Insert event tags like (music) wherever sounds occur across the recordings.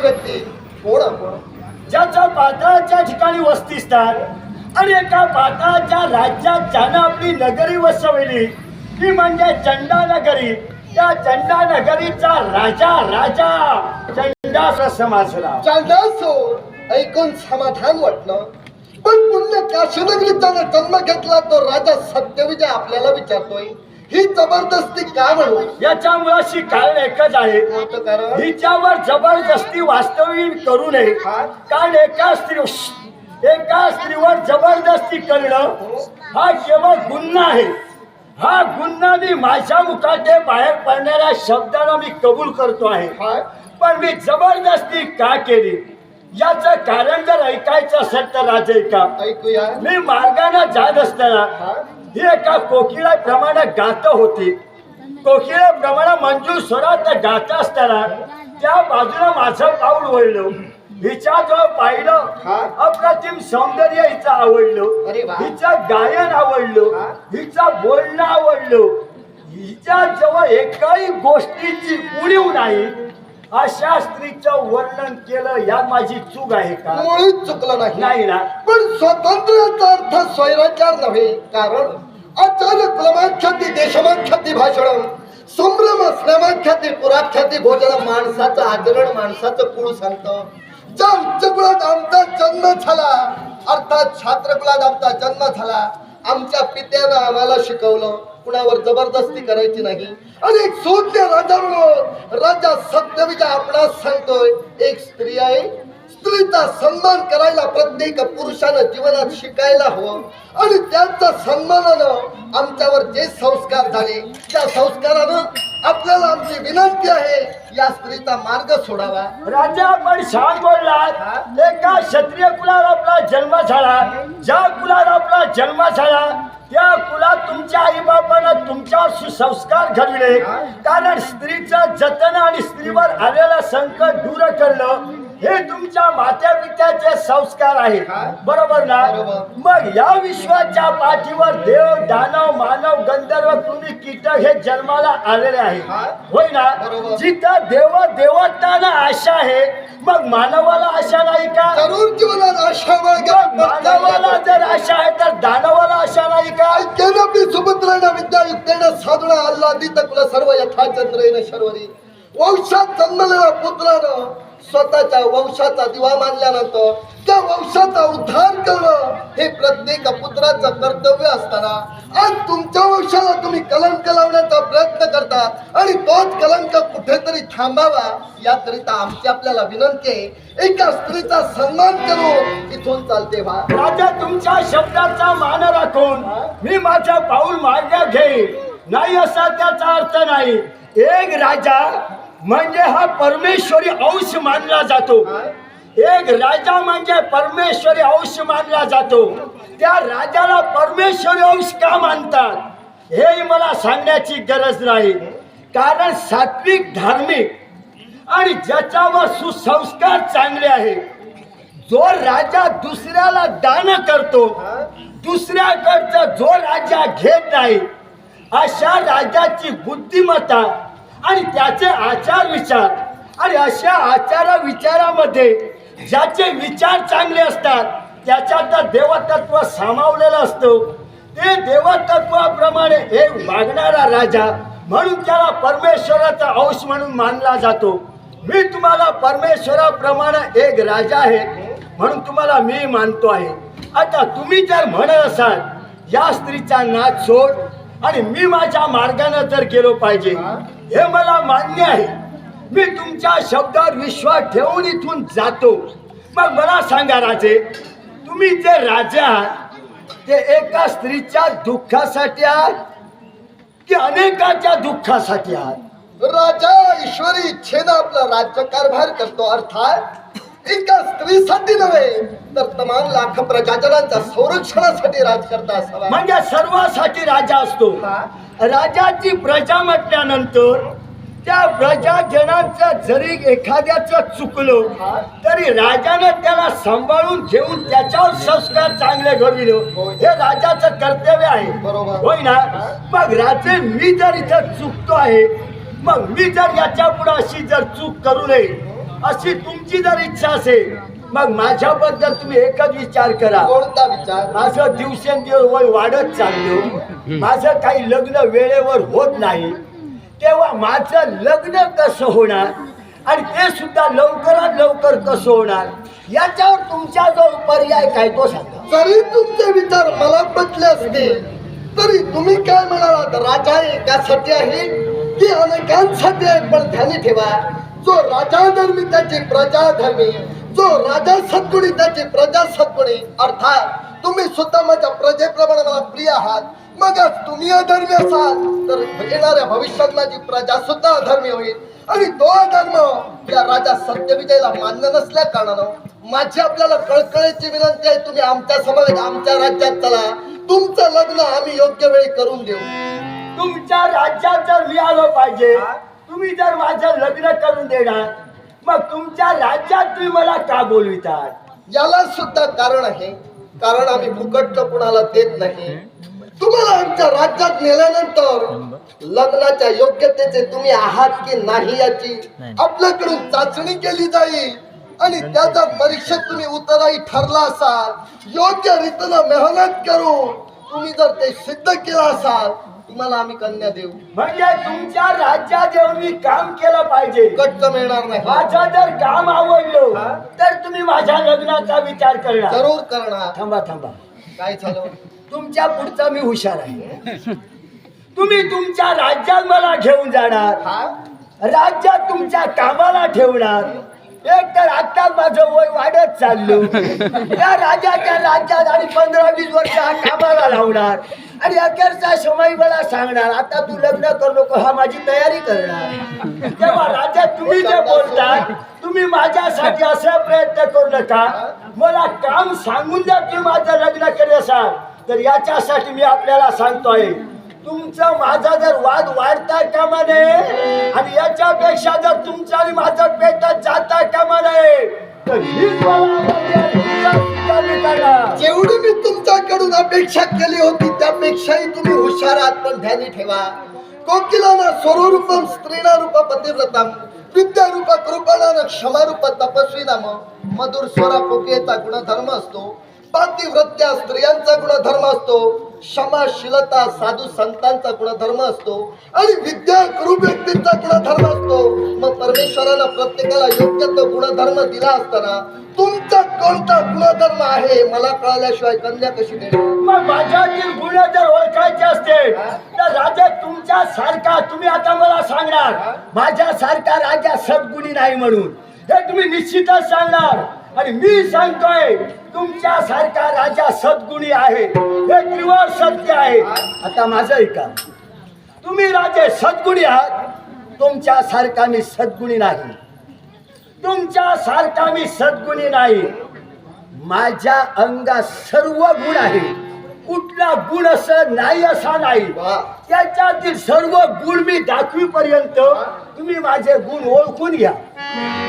व्यक्ती कोण आपण ज्याच्या पाताळाच्या ठिकाणी वस्ती स्थान आणि एका पाताळाच्या राज्यात ज्यानं आपली नगरी वसवली ती म्हणजे चंडा नगरी त्या चंडा नगरीचा राजा राजा चंडाचा समाजला चांदासो ऐकून समाधान वाटलं. पण पुण्य काशीनगरीत त्याने जन्म घेतला तो राजा सत्यविजय आपल्याला विचारतोय. ही जबरदस्ती का म्हणू याच्या मुळाशी कारण एकच आहे. कोणतं कारण? हिच्यावर जबरदस्ती वास्तविक करू नये. हा? कारण एका स्त्री एका स्त्रीवर जबरदस्ती करणं हा केवळ गुन्हा आहे. हा गुन्हा मी माझ्या मुखाते बाहेर पडणाऱ्या शब्दाला मी कबूल करतो आहे? पण मी जबरदस्ती का केली? याचं कारण जर ऐकायचं असेल तर राजे का? ऐकूया. मी मार्गाने जात असताना हा? ही एका कोकिळाप्रमाणे गात होती कोकिळाप्रमाणे मंजूर स्वरात गात असताना त्या बाजूला माझं पाऊल वळलं हिच्या जवळ पाहिलं? अप्रतिम सौंदर्य हिचं आवडलं. हिचं गायन आवडलं? हिचं बोलणं आवडलं हिच्या जवळ एकाही गोष्टीची उणीव नाही अशा स्त्रीचं वर्णन केलं या माझी चूक आहे का? मुळीच चुकलं नाही. नाही ना. पण स्वातंत्र्याचा अर्थ स्वैराचार नव्हे. कारण अचानक कुलमाख्याती देशमाख्याती भाषण संभ्रम स्नेमाख्याती पुराख्याती भोजन माणसाचं आचरण माणसाचं कुळ सांगतं. ज्या उच्च कुळात आमचा जन्म झाला. अर्थात छात्र कुळात आमचा जन्म झाला. आमच्या पित्यानं आम्हाला शिकवलं. कुणावर जबरदस्ती करायची नाही. आणि एक शून्य राजा म्हणून राजा सत्यविजय आपणास सांगतोय एक स्त्री आहे स्त्रीचा सन्मान करायला प्रत्येक पुरुषानं जीवनात शिकायला हवं. आणि त्याच्या सन्मानानं आमच्यावर जे संस्कार झाले त्या संस्कारानं आपल्याला आमची विनंती आहे या स्त्रीचा मार्ग सोडावा. राजा आपण छान बोललात. एका क्षत्रिय कुलात आपला जन्म झाला. ज्या कुलात आपला जन्म झाला त्या कुलात तुमच्या आई बापानं तुमच्यावर सुसंस्कार घडविले. कारण स्त्रीचं जतन आणि स्त्रीवर आलेलं संकट दूर करणं हे तुमच्या मात्या पित्याचे संस्कार आहेत. बरोबर ना. मग या विश्वाच्या पाठीवर देव दानव मानव गंधर्व तुम्ही कीटक हे जन्माला आलेले आहेत होय ना. जिथं देव देवताना आशा आहे मग मानवाला आशा नाही का? जरूर जीवनात आशा मानवाला जर आशा आहे तर दानवाला आशा नाही का? केनपि सुपुत्रेण विद्यायुक्तेन साधुना आल्हादित कुल सर्व यथा चंद्रेन शर्वरी. वंशात जन्मलेला पुत्रानं स्वतःच्या वंशाचा दिवा मानल्यानंतर त्या वंशाचा उद्धार करणं हे प्रत्येक पुत्राचं कर्तव्य असताना आज तुमच्या वंशाला तुम्ही कलंक लावण्याचा प्रयत्न करता आणि तोच कलंक कुठेतरी थांबावा याकरिता आमची आपल्याला विनंती आहे. एका स्त्रीचा सन्मान करून इथून चालते व्हा राजा तुमच्या शब्दाचा मान राखून मी माझा पाऊल मागे घेईन. नाही असा त्याचा अर्थ नाही. एक राजा म्हणजे हा परमेश्वरी अंश मानला जातो. एक राजा म्हणजे परमेश्वरी अंश मानला जातो. त्या राजाला परमेश्वरी अंश का मानतात? हे मला सांगण्याची गरज नाही. कारण सात्विक धार्मिक आणि ज्याच्यावर सुसंस्कार चांगले आहे. जो राजा दुसऱ्याला दान करतो दुसऱ्याकडचा जो राजा घेत नाही अशा राजाची बुद्धिमत्ता आणि त्याचे आचार विचार. आणि अशा आचार विचारामध्ये ज्याचे विचार चांगले असतात त्याच्यात तर देवतत्व सामावलेलं असतं. ते देवतत्वाप्रमाणे एक वागणारा राजा म्हणून त्याला परमेश्वराचा अंश म्हणून मानला जातो. मी तुम्हाला परमेश्वराप्रमाणे एक राजा आहे म्हणून तुम्हाला मी मानतो आहे. आता तुम्ही जर म्हणत असाल या स्त्रीचा नाच सोड आणि मी माझ्या मार्गाने जर गेलो पाहिजे. हे? मला मान्य आहे. मी तुमच्या शब्दावर विश्वास ठेवून इथून जातो. मग मला सांगा राजे तुम्ही जे राजा आहात ते एका स्त्रीच्या दुःखासाठी आहात की अनेकाच्या दुःखासाठी आहात? राजा ईश्वरी इच्छेनं आपला राज्य कारभार करतो अर्थात एका स्त्रीसाठी नव्हे तर तमाम लाख प्रजाजनांच्या संरक्षणासाठी राजकर्ता असावा म्हणजे सर्वासाठी राजा असतो हा. राजाची प्रजा म्हटल्यानंतर त्या प्रजाजनांचं जरी एखाद्याचं चुकलो. तरी राजानं त्याला सांभाळून घेऊन त्याच्यावर संस्कार चांगले घडविलं होय. हे राजाचं कर्तव्य आहे बरोबर. होय ना मग राजे मी जर इथं चुकतो आहे मग मी जर याच्यापुढे अशी जर चूक करू नये अशी तुमची जर इच्छा असेल मग माझ्याबद्दल तुम्ही एकच विचार करा. कोणता विचार? माझं दिवसेंदिवस वय वाढत चाललो. माझं काही लग्न वेळेवर होत नाही. तेव्हा माझं लग्न कसं होणार? आणि ते सुद्धा लवकरात लवकर कसं होणार? याच्यावर तुमचा जो पर्याय काय तो सांगा. जरी तुमचे विचार मला पटले असते तरी तुम्ही काय म्हणालात? राजा एकासाठी आहे की अनेकांसाठी आहे पण ध्यानी ठेवा. जो राजा धर्मी त्याची प्रजा धर्मी. जो राजा सद्गुणी त्याची प्रजा सद्गुणी. अर्थात तुम्ही सुद्धा माझ्या प्रजेप्रमाणे मला प्रिय आहात. मग आज तुम्ही अधर्मी असाल. तर येणाऱ्या भविष्यात माझी प्रजा सुद्धा अधर्मी होईल. आणि तो अधर्म या राजा सत्यविजयला मान्य नसल्या कारणानं माझी आपल्याला कळकळीची विनंती आहे तुम्ही आमच्या समवेत आमच्या राज्यात चला. तुमचं लग्न आम्ही योग्य वेळी करून देऊ. तुमच्या राज्यात जर मी आलो पाहिजे तुम्ही जर माझं लग्न करून देणार मग तुमच्या राज्यात तुम्ही मला का बोलवितात? याला सुद्धा कारण आहे. कारण आम्ही फुकटचं कुणाला देत नाही. तुम्हाला आमच्या राज्यात नेल्यानंतर लग्नाच्या योग्यतेचे तुम्ही आहात की नाही याची आपल्याकडून चाचणी केली जाईल. आणि त्याचा परीक्षेत तुम्ही उतराई ठरला असाल योग्य रीतीनं मेहनत करून तुम्ही जर ते सिद्ध केलं असाल तुम्हाला आम्ही कन्या देऊ. म्हणजे तुमच्या राज्यात येऊन मी काम केलं पाहिजे. कट्ट मिळणार नाही. माझं जर काम आवडलो तर तुम्ही माझ्या लग्नाचा विचार करणार. जरूर करणार. थांबा थांबा. काय झालं? तुमच्या पुढचा मी हुशार आहे. तुम्ही तुमच्या राज्यात मला घेऊन जाणार. हा? राज्यात तुमच्या कामाला ठेवणार. एक तर आता माझं वय वाढत चाललो. (laughs) या राजाच्या राज्यात आणि पंधरा वीस वर्ष हा कामाला लावणार. आणि अखेरचा समय मला सांगणार आता तू लग्न करू नको हा माझी तयारी करणार. तेव्हा राजा तुम्ही जे बोलतात तुम्ही माझ्यासाठी असा प्रयत्न करू नका. मला काम सांगून जर तुम्ही माझं लग्न केले असाल तर याच्यासाठी मी आपल्याला सांगतोय तुमचा माझा जर वाद वाढता कामा नये आणि याच्यापेक्षा जर तुमचा आणि माझा पेटत जाता कामा नये तर हीच जेवढी मी तुमच्याकडून अपेक्षा केली होती त्यापेक्षाही तुम्ही हुशार आहात पण ध्यानी ठेवा. कोकिलाना स्वरूपम स्त्रीना रूप पतिव्रतम विद्या रूप कृपणानं क्षमा रूप तपस्वी नाम मधुर स्वरा कोकियेचा गुणधर्म असतो. पातिव्रत्या स्त्रियांचा गुणधर्म असतो. क्षमाशीलता साधू संतांचा गुणधर्म असतो आणि विद्या कुरूप व्यक्तींचा गुणधर्म असतो. मग परमेश्वरानं प्रत्येकाला योग्य तो गुणधर्म दिला असताना तुमचा कोणता गुणधर्म आहे मला कळल्याशिवाय कन्या कशी देणार? मग माझ्यातील गुण जर ओळखायचे असते तर राजा तुमच्या सारखा तुम्ही आता मला सांगणार माझ्या सारखा राजा सद्गुणी नाही म्हणून. हे तुम्ही निश्चितच सांगणार. आणि मी सांगतोय तुमच्या सारखा राजा सद्गुणी आहे. हे त्रिवळ सत्य आहे. आता माझं ऐका तुम्ही राजे सद्गुणी आहात तुमच्या सारखा मी सद्गुणी नाही. तुमच्या सारखा मी सद्गुणी नाही. माझ्या अंगात सर्व गुण आहे गुण असं नाही असा नाही. त्याच्यातील सर्व गुण मी दाखवीपर्यंत तुम्ही माझे गुण ओळखून घ्या.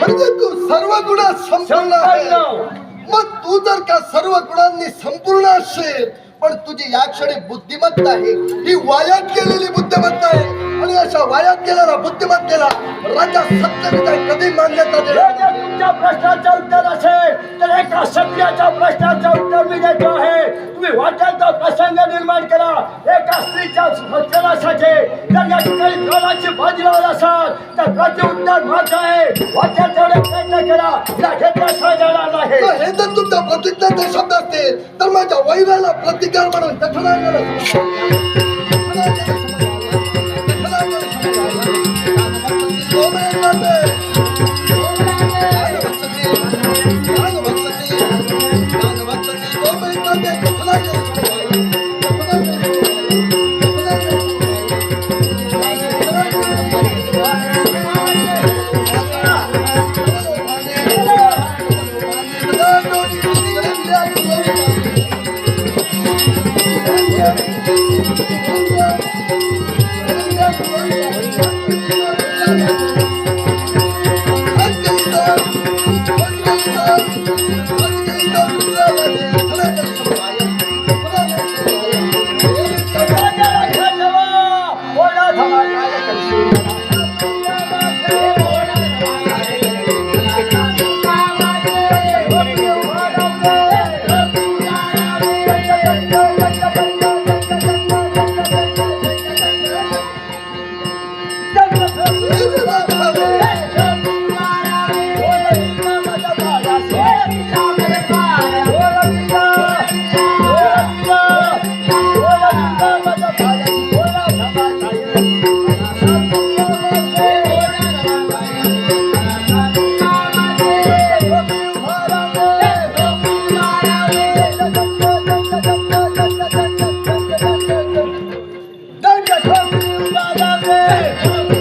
म्हणजे तू सर्व गुणात संपूर्ण आहे संपन्न. मग तू जर का सर्व गुणांनी संपूर्ण असशील पण तुझी या क्षणी बुद्धिमत्ता आहे. ही वायात गेलेली बुद्धिमत्ता आहे. आणि अशा वायात गेलेला बुद्धिमत्तेला राजा सत्यविजय कधी मान्यता देणार तुमच्या प्रश्नाचं उत्तर असेल तर एका सत्याच्या प्रश्नाचं उत्तर मी देतो. तुम्ही वाटेल प्रसंग निर्माण केला एका स्त्रीच्या हत्येसाठी जर या ठिकाणी कोणाची बाजी लावत असाल तर प्रत्युत्तर माझं आहे वाटेल तेवढे प्रयत्न केला या घेतल्याशिवाय जाणार हे जर तुमचा प्रतिज्ञा शब्द असतील तर माझ्या वैराला प्रतिकार म्हणून दखला Oh, man, Thank. (laughs)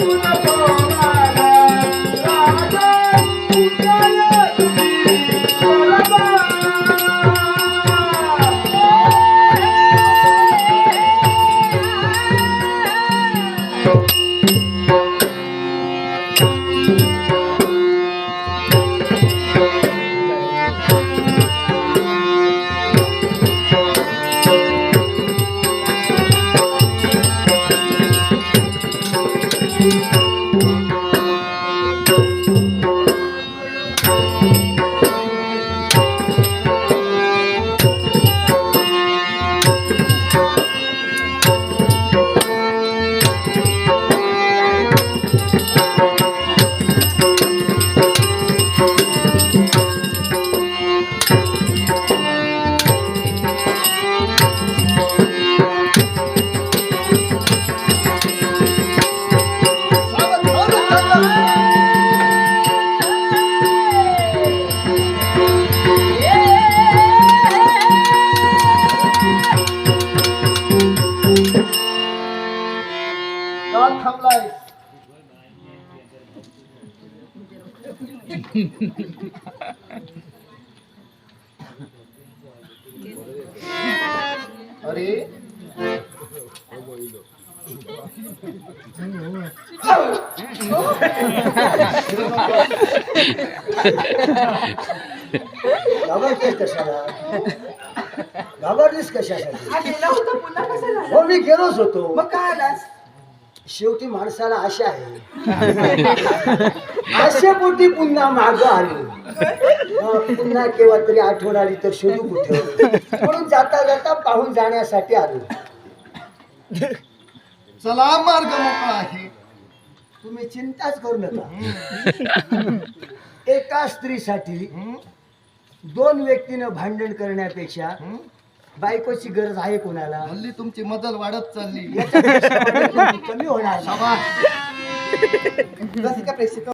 Thank you. अरे. घाबरतेस कशाला? घाबरलीस कशासाठी? हा हो मी गेलोच होतो. मग काय आलास? शेवटी माणसाला आशा आहे. आशेपोटी पुन्हा माग आलो. पुन्हा केव्हा तरी आठवण आली तर शोधू कुठे म्हणून जाता जाता पाहून जाण्यासाठी आलो चला मार्ग मोकळा आहे तुम्ही चिंताच करू नका एका स्त्रीसाठी? दोन व्यक्तीनं भांडण करण्यापेक्षा? बायकोची गरज आहे कोणाला हल्ली तुमची मदल वाढत चालली याच्यापेक्षा कमी होणार नाही. शाबास. रसिका प्रेक्षक